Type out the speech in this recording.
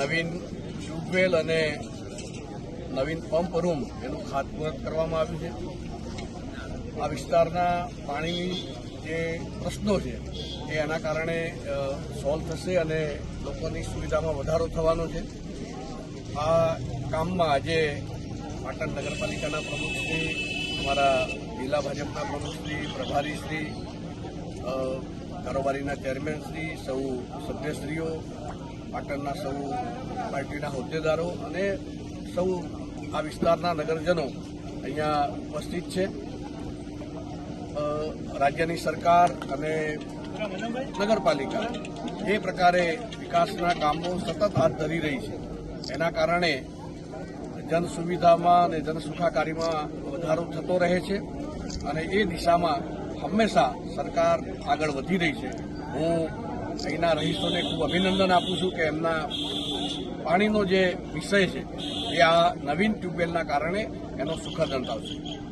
નવીન tubewell અને નવીન pump room એનું ખાતમુહૂર્ત કરવામાં આવ્યું છે. આ વિસ્તારના પાણી જે પ્રશ્નો છે એ એના કારણે સોલ્વ થશે અને લોકોની સુવિધામાં વધારો થવાનો છે. આ કામમાં આજે પાટણ નગરપાલિકાના પ્રમુખશ્રી અમારા જિલ્લા ભાજપના પ્રમુખશ્રી પ્રભારીશ્રી શ્રી કારોબારીના ચેરમેનશ્રી સૌ સભ્યશ્રીઓ પાટણના સૌ પાર્ટીના હોદ્દેદારો અને સૌ આ વિસ્તારના નગરજનો અહીંયા ઉપસ્થિત છે. રાજ્યની સરકાર અને નગરપાલિકા જે પ્રકારે વિકાસના કામો સતત હાથ ધરી રહી છે. એના કારણે જન સુવિધામાં અને જન સુખાકારીમાં વધારો થતો રહે છે અને એ દિશામાં હંમેશા સરકાર આગળ વધી રહી છે. હું અહીંના રહીશોને ખૂબ અભિનંદન આપું છું કે એમના પાણીનો જે વિષય છે એ આ નવીન ટ્યુબવેલના કારણે એનો સુખદ અંત આવશે.